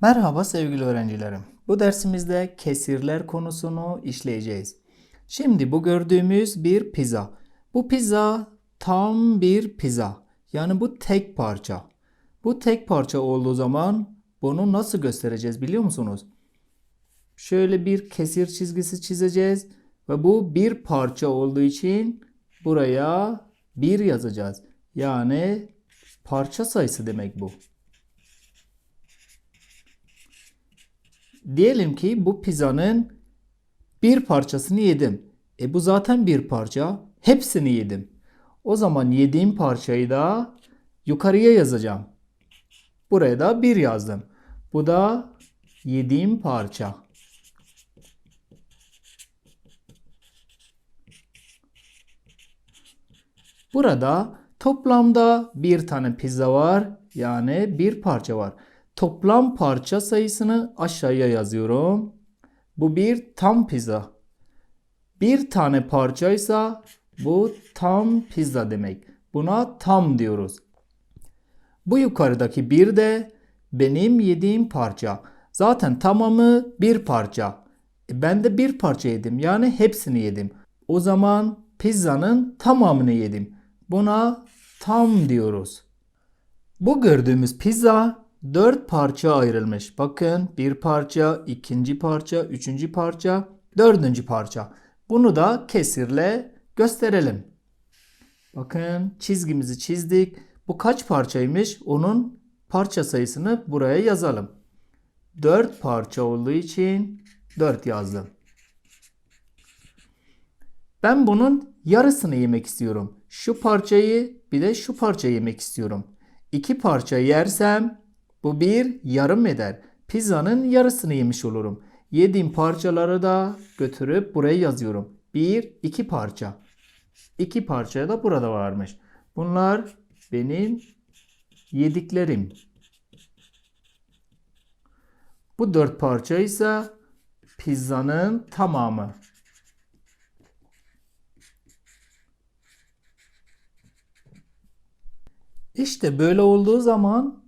Merhaba sevgili öğrencilerim. Bu dersimizde kesirler konusunu işleyeceğiz. Şimdi bu gördüğümüz bir pizza. Bu pizza tam bir pizza. Yani bu tek parça. Bu tek parça olduğu zaman bunu nasıl göstereceğiz biliyor musunuz? Şöyle bir kesir çizgisi çizeceğiz ve bu bir parça olduğu için buraya bir yazacağız. Yani parça sayısı demek bu. Diyelim ki bu pizzanın bir parçasını yedim. E bu zaten bir parça. Hepsini yedim. O zaman yediğim parçayı da yukarıya yazacağım. Buraya da bir yazdım. Bu da yediğim parça. Burada toplamda bir tane pizza var. Yani bir parça var. Toplam parça sayısını aşağıya yazıyorum. Bu bir tam pizza. Bir tane parçaysa bu tam pizza demek. Buna tam diyoruz. Bu yukarıdaki bir de benim yediğim parça. Zaten tamamı bir parça. E ben de bir parça yedim. Yani hepsini yedim. O zaman pizzanın tamamını yedim. Buna tam diyoruz. Bu gördüğümüz pizza dört parça ayrılmış. Bakın bir parça, ikinci parça, üçüncü parça, dördüncü parça. Bunu da kesirle gösterelim. Bakın çizgimizi çizdik. Bu kaç parçaymış? Onun parça sayısını buraya yazalım. 4 parça olduğu için 4 yazdım. Ben bunun yarısını yemek istiyorum. Şu parçayı bir de şu parçayı yemek istiyorum. İki parça yersem bu bir yarım eder. Pizzanın yarısını yemiş olurum. Yediğim parçaları da götürüp buraya yazıyorum. Bir, iki parça. İki parça da burada varmış. Bunlar benim yediklerim. Bu dört parça ise pizzanın tamamı. İşte böyle olduğu zaman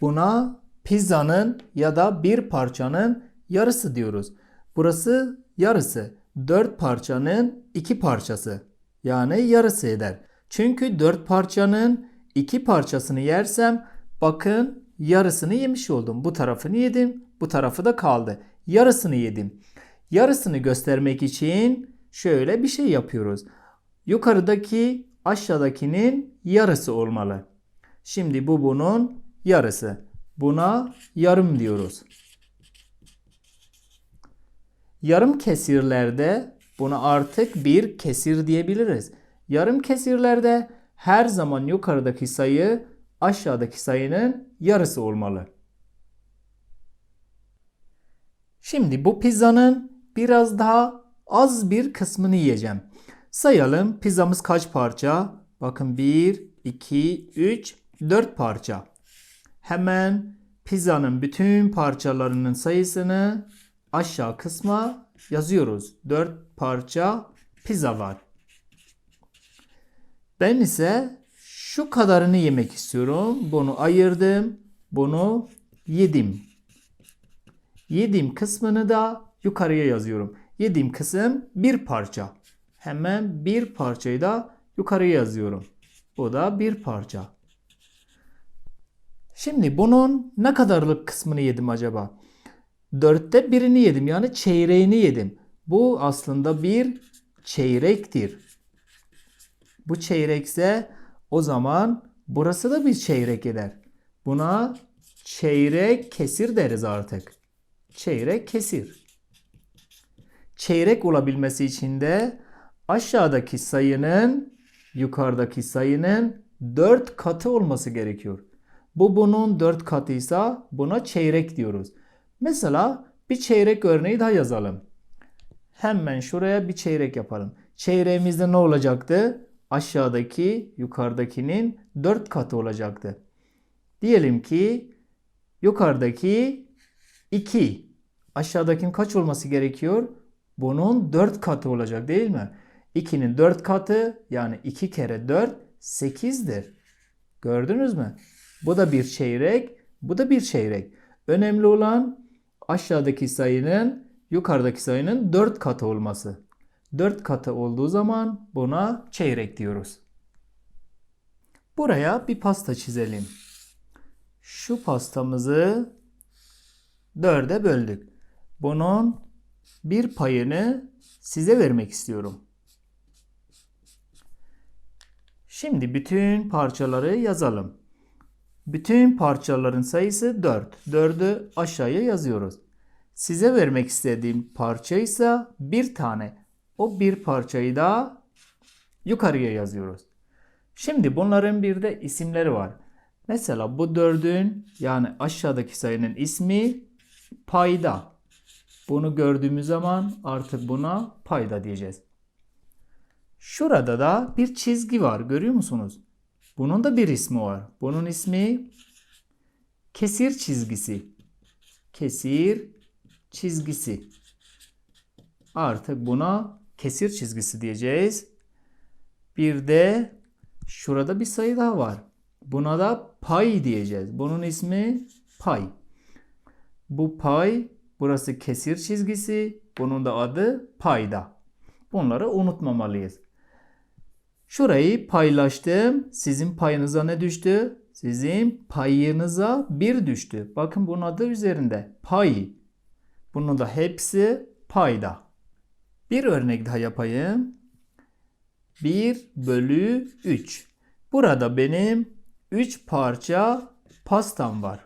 buna pizzanın ya da bir parçanın yarısı diyoruz. Burası yarısı. Dört parçanın iki parçası. Yani yarısı eder. Çünkü dört parçanın iki parçasını yersem bakın yarısını yemiş oldum. Bu tarafını yedim. Bu tarafı da kaldı. Yarısını yedim. Yarısını göstermek için şöyle bir şey yapıyoruz. Yukarıdaki aşağıdakinin yarısı olmalı. Şimdi bu bunun yarısı. Buna yarım diyoruz. Yarım kesirlerde buna artık bir kesir diyebiliriz. Yarım kesirlerde her zaman yukarıdaki sayı aşağıdaki sayının yarısı olmalı. Şimdi bu pizzanın biraz daha az bir kısmını yiyeceğim. Sayalım pizzamız kaç parça? Bakın 1, 2, 3, 4 parça. Hemen pizzanın bütün parçalarının sayısını aşağı kısma yazıyoruz. 4 parça pizza var. Ben ise şu kadarını yemek istiyorum. Bunu ayırdım. Bunu yedim. Yediğim kısmını da yukarıya yazıyorum. Yediğim kısım bir parça. Hemen bir parçayı da yukarıya yazıyorum. Bu da bir parça. Şimdi bunun ne kadarlık kısmını yedim acaba? Dörtte birini yedim yani çeyreğini yedim. Bu aslında bir çeyrektir. Bu çeyrekse o zaman burası da bir çeyrek eder. Buna çeyrek kesir deriz artık. Çeyrek kesir. Çeyrek olabilmesi için de aşağıdaki sayının yukarıdaki sayının 4 katı olması gerekiyor. Bu bunun 4 katıysa buna çeyrek diyoruz. Mesela bir çeyrek örneği daha yazalım. Hemen şuraya bir çeyrek yapalım. Çeyreğimizde ne olacaktı? Aşağıdaki yukarıdakinin 4 katı olacaktı. Diyelim ki yukarıdaki 2. Aşağıdakinin kaç olması gerekiyor? Bunun 4 katı olacak değil mi? 2'nin 4 katı yani 2 kere 4 8'dir. Gördünüz mü? Bu da bir çeyrek, bu da bir çeyrek. Önemli olan aşağıdaki sayının yukarıdaki sayının 4 katı olması. 4 katı olduğu zaman buna çeyrek diyoruz. Buraya bir pasta çizelim. Şu pastamızı dörde böldük. Bunun bir payını size vermek istiyorum. Şimdi bütün parçaları yazalım. Bütün parçaların sayısı 4. 4'ü aşağıya yazıyoruz. Size vermek istediğim parça ise bir tane. O bir parçayı da yukarıya yazıyoruz. Şimdi bunların bir de isimleri var. Mesela bu dördün yani aşağıdaki sayının ismi payda. Bunu gördüğümüz zaman artık buna payda diyeceğiz. Şurada da bir çizgi var. Görüyor musunuz? Bunun da bir ismi var. Bunun ismi kesir çizgisi. Kesir çizgisi. Artık buna kesir çizgisi diyeceğiz. Bir de şurada bir sayı daha var. Buna da pay diyeceğiz. Bunun ismi pay. Bu pay burası kesir çizgisi. Bunun da adı payda. Bunları unutmamalıyız. Şurayı paylaştım. Sizin payınıza ne düştü? Sizin payınıza bir düştü. Bakın bunun adı üzerinde. Pay. Bunun da hepsi payda. Bir örnek daha yapayım. 1 bölü 3. Burada benim 3 parça pastam var.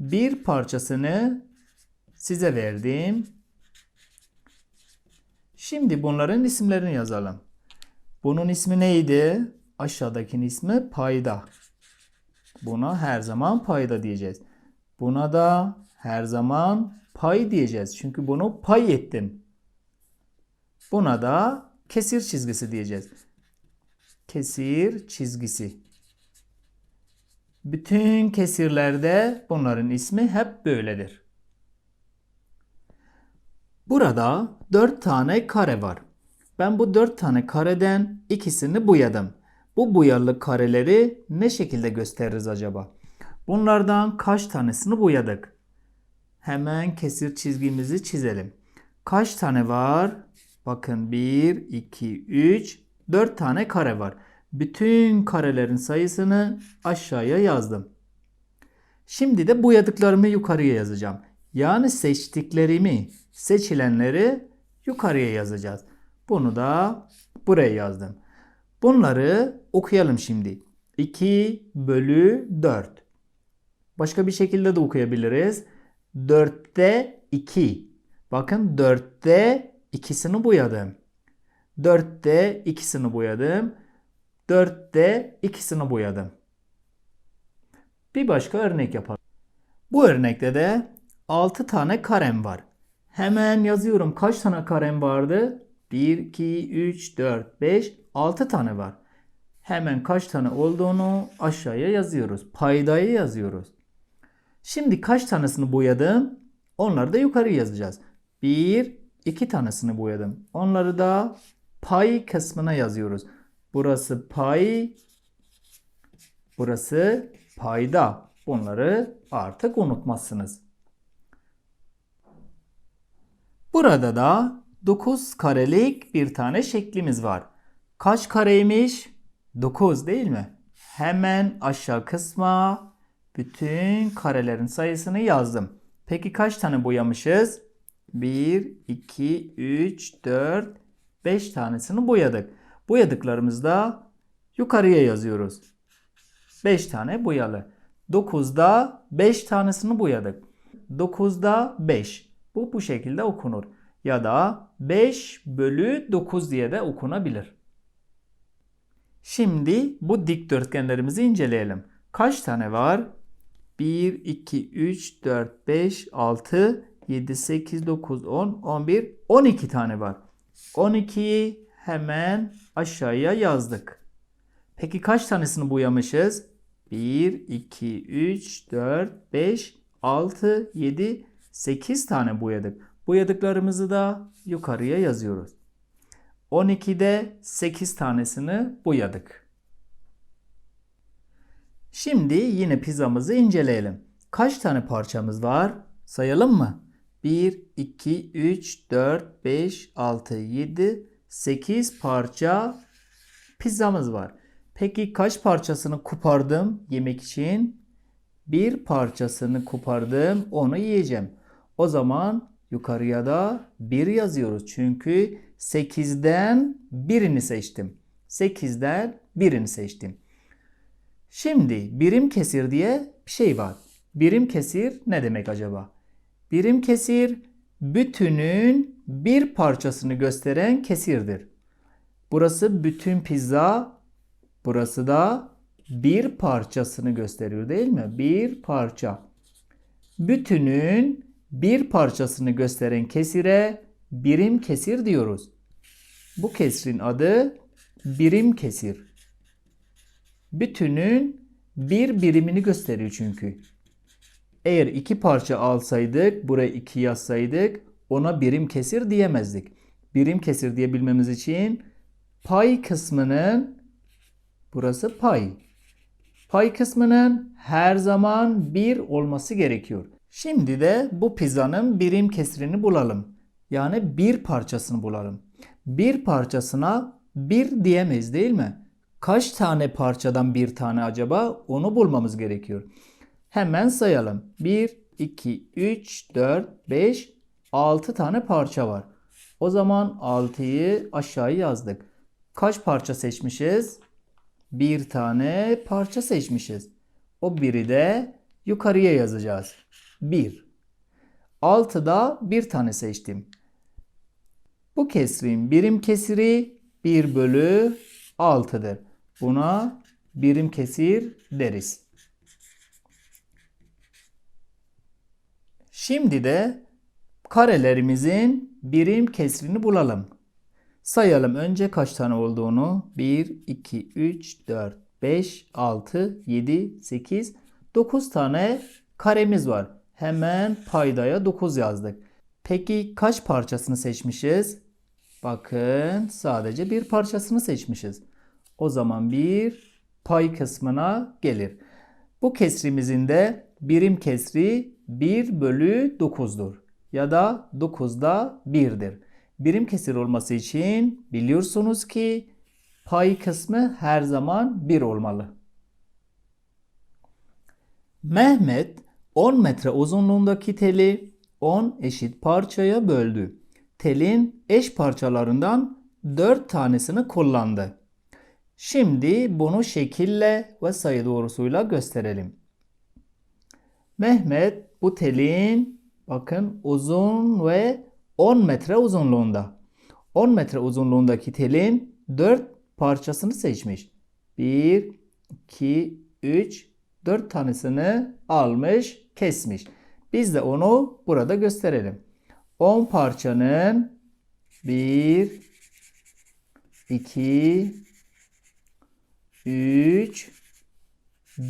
Bir parçasını size verdim. Şimdi bunların isimlerini yazalım. Bunun ismi neydi? Aşağıdakinin ismi payda. Buna her zaman payda diyeceğiz. Buna da her zaman pay diyeceğiz. Çünkü bunu pay ettim. Buna da kesir çizgisi diyeceğiz. Kesir çizgisi. Bütün kesirlerde bunların ismi hep böyledir. Burada 4 tane kare var. Ben bu 4 tane kareden ikisini boyadım. Bu boyalı kareleri ne şekilde gösteririz acaba? Bunlardan kaç tanesini boyadık? Hemen kesir çizgimizi çizelim. Kaç tane var? Bakın 1, 2, 3, 4 tane kare var. Bütün karelerin sayısını aşağıya yazdım. Şimdi de boyadıklarımı yukarıya yazacağım. Yani seçtiklerimi, seçilenleri yukarıya yazacağız. Bunu da buraya yazdım. Bunları okuyalım şimdi. 2 bölü 4. Başka bir şekilde de okuyabiliriz. 4'te 2. Bakın 4'te ikisini boyadım. 4'te ikisini boyadım. 4'te ikisini boyadım. Bir başka örnek yapalım. Bu örnekte de 6 tane karem var. Hemen yazıyorum. Kaç tane karem vardı? 1, 2, 3, 4, 5, 6 tane var. Hemen kaç tane olduğunu aşağıya yazıyoruz. Paydayı yazıyoruz. Şimdi kaç tanesini boyadım? Onları da yukarı yazacağız. 1, 2 tanesini boyadım. Onları da pay kısmına yazıyoruz. Burası pay, burası payda. Bunları artık unutmazsınız. Burada da 9 karelik bir tane şeklimiz var. Kaç kareymiş? 9 değil mi? Hemen aşağı kısma bütün karelerin sayısını yazdım. Peki kaç tane boyamışız? 1, 2, 3, 4, 5 tanesini boyadık. Boyadıklarımızı da yukarıya yazıyoruz. 5 tane boyalı. 9'da 5 tanesini boyadık. 9'da 5. Bu bu şekilde okunur. Ya da 5 bölü 9 diye de okunabilir. Şimdi bu dikdörtgenlerimizi inceleyelim. Kaç tane var? 1, 2, 3, 4, 5, 6, 7, 8, 9, 10, 11, 12 tane var. 12'yi hemen aşağıya yazdık. Peki kaç tanesini boyamışız? 1, 2, 3, 4, 5, 6, 7, 8 tane boyadık. Boyadıklarımızı da yukarıya yazıyoruz. 12'de 8 tanesini boyadık. Şimdi yine pizzamızı inceleyelim. kaç tane parçamız var? Sayalım mı? 1, 2, 3, 4, 5, 6, 7, 8 parça pizzamız var. Peki kaç parçasını kopardım yemek için? Bir parçasını kopardım, onu yiyeceğim. O zaman yukarıya da 1 yazıyoruz. Çünkü 8'den birini seçtim. 8'den birini seçtim. Şimdi birim kesir diye bir şey var. Birim kesir ne demek acaba? Birim kesir bütünün bir parçasını gösteren kesirdir. Burası bütün pizza, burası da bir parçasını gösteriyor değil mi? Bir parça. Bütünün bir parçasını gösteren kesire birim kesir diyoruz. Bu kesrin adı birim kesir. Bütünün bir birimini gösteriyor çünkü. Eğer iki parça alsaydık, buraya iki yazsaydık ona birim kesir diyemezdik. Birim kesir diyebilmemiz için pay kısmının burası pay. Pay kısmının her zaman bir olması gerekiyor. Şimdi de bu pizzanın birim kesirini bulalım. Yani bir parçasını bulalım. Bir parçasına bir diyemeyiz değil mi? Kaç tane parçadan bir tane acaba? Onu bulmamız gerekiyor. Hemen sayalım. 1, 2, 3, 4, 5, 6 tane parça var. O zaman 6'yı aşağıya yazdık. Kaç parça seçmişiz? Bir tane parça seçmişiz. O biri de yukarıya yazacağız. 1. 6'da bir tane seçtim. Bu kesrin birim kesiri 1 bölü 6'dır. Buna birim kesir deriz. Şimdi de karelerimizin birim kesrini bulalım. Sayalım önce kaç tane olduğunu. 1, 2, 3, 4, 5, 6, 7, 8, 9 tane karemiz var. Hemen paydaya 9 yazdık. Peki kaç parçasını seçmişiz? Bakın sadece bir parçasını seçmişiz. O zaman bir pay kısmına gelir. Bu kesrimizin de birim kesri 1 bölü 9'dur. Ya da 9'da 1'dir. Birim kesir olması için biliyorsunuz ki pay kısmı her zaman 1 olmalı. Mehmet 10 metre uzunluğundaki teli 10 eşit parçaya böldü. Telin eş parçalarından 4 tanesini kullandı. Şimdi bunu şekille ve sayı doğrusuyla gösterelim. Mehmet bu telin bakın uzun ve 10 metre uzunluğunda. 10 metre uzunluğundaki telin 4 parçasını seçmiş. 1, 2, 3, 4 tanesini almış, kesmiş. Biz de onu burada gösterelim. 10 parçanın 1, 2, 3,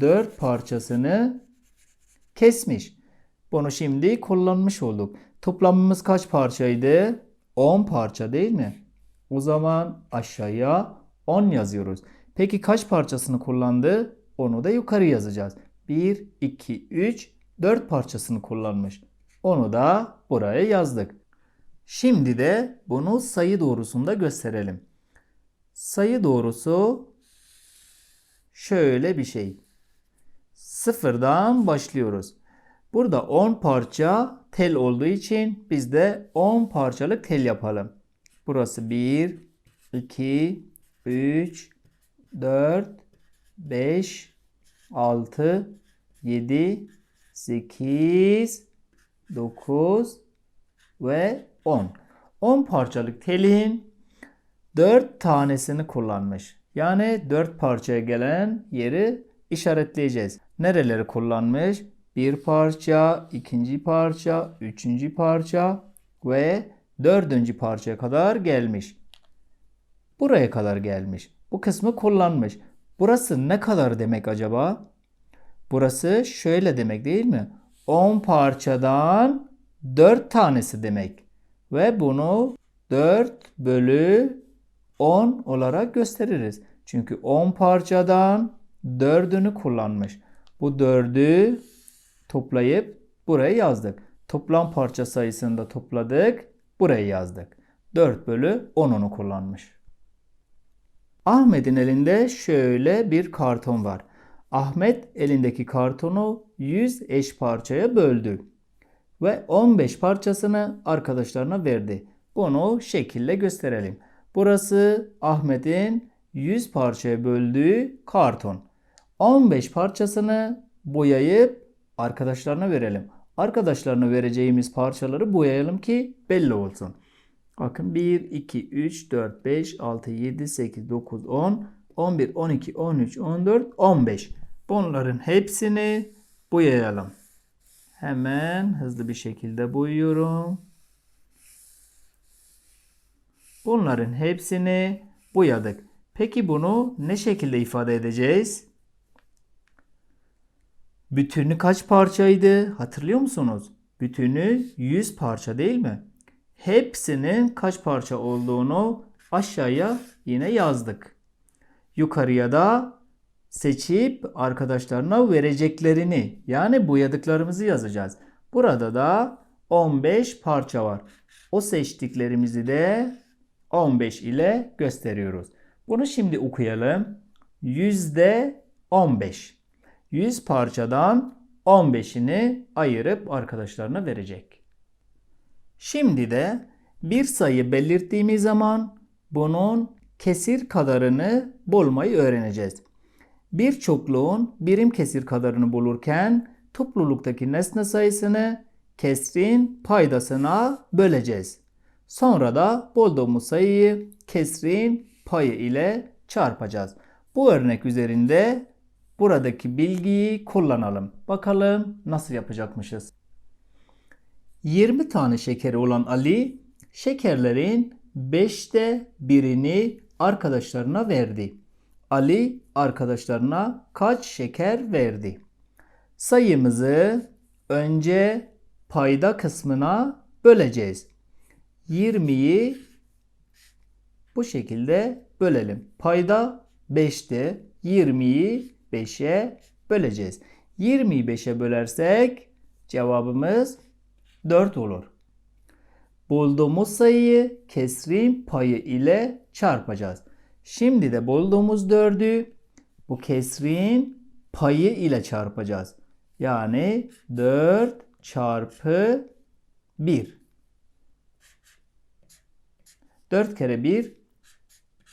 4 parçasını kesmiş. Bunu şimdi kullanmış olduk. Toplamımız kaç parçaydı? 10 parça değil mi? O zaman aşağıya 10 yazıyoruz. Peki kaç parçasını kullandı? Onu da yukarı yazacağız. 1, 2, 3, 4 parçasını kullanmış. Onu da buraya yazdık. Şimdi de bunu sayı doğrusunda gösterelim. Sayı doğrusu şöyle bir şey. Sıfırdan başlıyoruz. Burada 10 parça tel olduğu için biz de 10 parçalık tel yapalım. Burası 1, 2, 3, 4, 5, 6, 7, 8, 9 ve 10. 10 parçalık telin 4 tanesini kullanmış. Yani 4 parçaya gelen yeri işaretleyeceğiz. Nereleri kullanmış? Bir parça, ikinci parça, üçüncü parça ve dördüncü parçaya kadar gelmiş. Buraya kadar gelmiş. Bu kısmı kullanmış. Burası ne kadar demek acaba? Burası şöyle demek değil mi? 10 parçadan 4 tanesi demek. Ve bunu 4 bölü 10 olarak gösteririz. Çünkü 10 parçadan 4'ünü kullanmış. Bu 4'ü toplayıp buraya yazdık. Toplam parça sayısını da topladık. Buraya yazdık. 4 bölü 10'unu kullanmış. Ahmet'in elinde şöyle bir karton var. Ahmet elindeki kartonu 100 eş parçaya böldü ve 15 parçasını arkadaşlarına verdi. Bunu şekille gösterelim. Burası Ahmet'in 100 parçaya böldüğü karton. 15 parçasını boyayıp arkadaşlarına verelim. Arkadaşlarına vereceğimiz parçaları boyayalım ki belli olsun. Bakın 1, 2, 3, 4, 5, 6, 7, 8, 9, 10, 11, 12, 13, 14, 15. Bunların hepsini boyayalım. Hemen hızlı bir şekilde boyuyorum. Bunların hepsini boyadık. Peki bunu ne şekilde ifade edeceğiz? Bütünü kaç parçaydı? Hatırlıyor musunuz? Bütünü 100 parça değil mi? Hepsinin kaç parça olduğunu aşağıya yine yazdık. Yukarıya da seçip arkadaşlarına vereceklerini yani boyadıklarımızı yazacağız. Burada da 15 parça var. O seçtiklerimizi de 15 ile gösteriyoruz. Bunu şimdi okuyalım. Yüzde 15. 100 parçadan 15'ini ayırıp arkadaşlarına verecek. Şimdi de bir sayı belirttiğimiz zaman bunun kesir kadarını bulmayı öğreneceğiz. Bir çokluğun birim kesir kadarını bulurken topluluktaki nesne sayısını kesrin paydasına böleceğiz. Sonra da bulduğumuz sayıyı kesrin payı ile çarpacağız. Bu örnek üzerinde buradaki bilgiyi kullanalım. Bakalım nasıl yapacakmışız. 20 tane şekeri olan Ali şekerlerin 5'te birini arkadaşlarına verdi. Ali arkadaşlarına kaç şeker verdi? Sayımızı önce payda kısmına böleceğiz. 20'yi bu şekilde bölelim. Payda 5'te 20'yi 5'e böleceğiz. 20'yi 5'e bölersek cevabımız 4 olur. Bulduğumuz sayıyı kesrin payı ile çarpacağız. Şimdi de bulduğumuz 4'ü bu kesrin payı ile çarpacağız. Yani 4 çarpı 1. 4 kere 1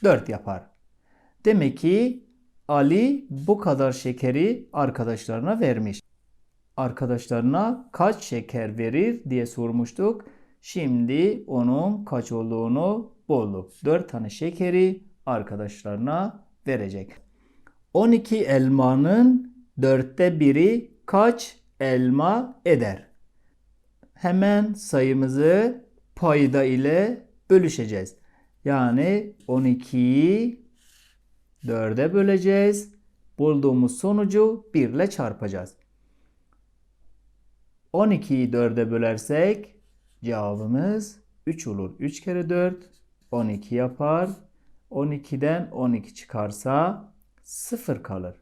4 yapar. Demek ki Ali bu kadar şekeri arkadaşlarına vermiş. Arkadaşlarına kaç şeker verir diye sormuştuk. Şimdi onun kaç olduğunu bulduk. 4 tane şekeri arkadaşlarına verecek. 12 elmanın dörtte biri kaç elma eder? Hemen sayımızı payda ile bölüşeceğiz. Yani 12'yi 4'e böleceğiz. Bulduğumuz sonucu 1 ile çarpacağız. 12'yi 4'e bölersek cevabımız 3 olur. 3 kere 4 12 yapar. 12'den 12 çıkarsa 0 kalır.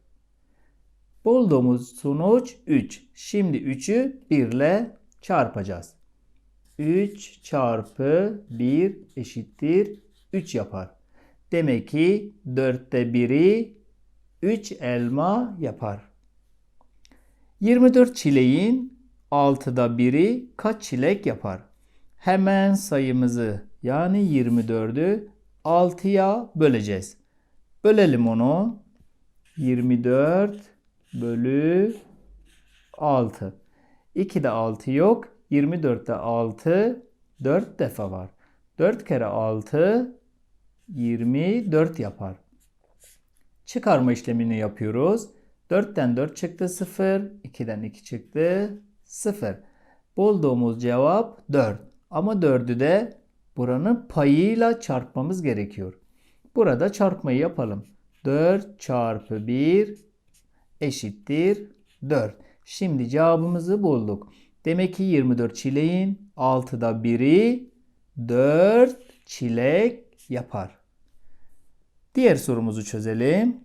Bulduğumuz sonuç 3. Şimdi 3'ü 1 ile çarpacağız. 3 çarpı 1 eşittir 3 yapar. Demek ki 4'te 1'i 3 elma yapar. 24 çileğin 6'da 1'i kaç çilek yapar? Hemen sayımızı yani 24'ü 6'ya böleceğiz. Bölelim onu. 24 bölü 6. 2'de 6 yok. 24'te 6 4 defa var. 4 kere 6 24 yapar. Çıkarma işlemini yapıyoruz. 4'ten 4 çıktı 0. 2'den 2 çıktı 0. Bulduğumuz cevap 4. Ama 4'ü de buranın payıyla çarpmamız gerekiyor. Burada çarpmayı yapalım. 4 çarpı 1 eşittir 4. Şimdi cevabımızı bulduk. Demek ki 24 çileğin 6'da 1'i 4 çilek yapar. Diğer sorumuzu çözelim.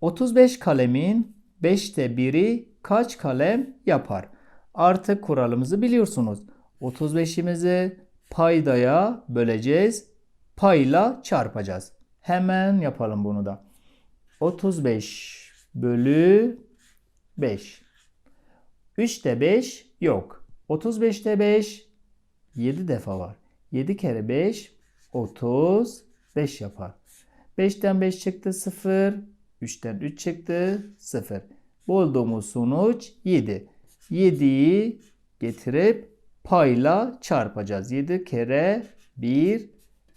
35 kalemin 5'te 1'i kaç kalem yapar? Artık kuralımızı biliyorsunuz. 35'imizi paydaya böleceğiz. Payla çarpacağız. Hemen yapalım bunu da. 35 bölü 5. 3'te 5 yok. 35'te 5 7 defa var. 7 kere 5 35 yapar. 5'ten 5 çıktı 0. 3'ten 3 çıktı 0. Bulduğumuz sonuç 7. 7'yi getirip payla çarpacağız. 7 kere 1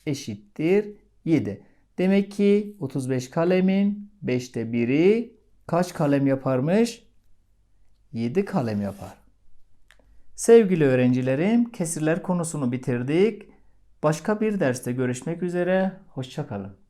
eşittir 7. Demek ki 35 kalemin 5'te 1'i kaç kalem yaparmış? 7 kalem yapar. Sevgili öğrencilerim, kesirler konusunu bitirdik. Başka bir derste görüşmek üzere. Hoşçakalın.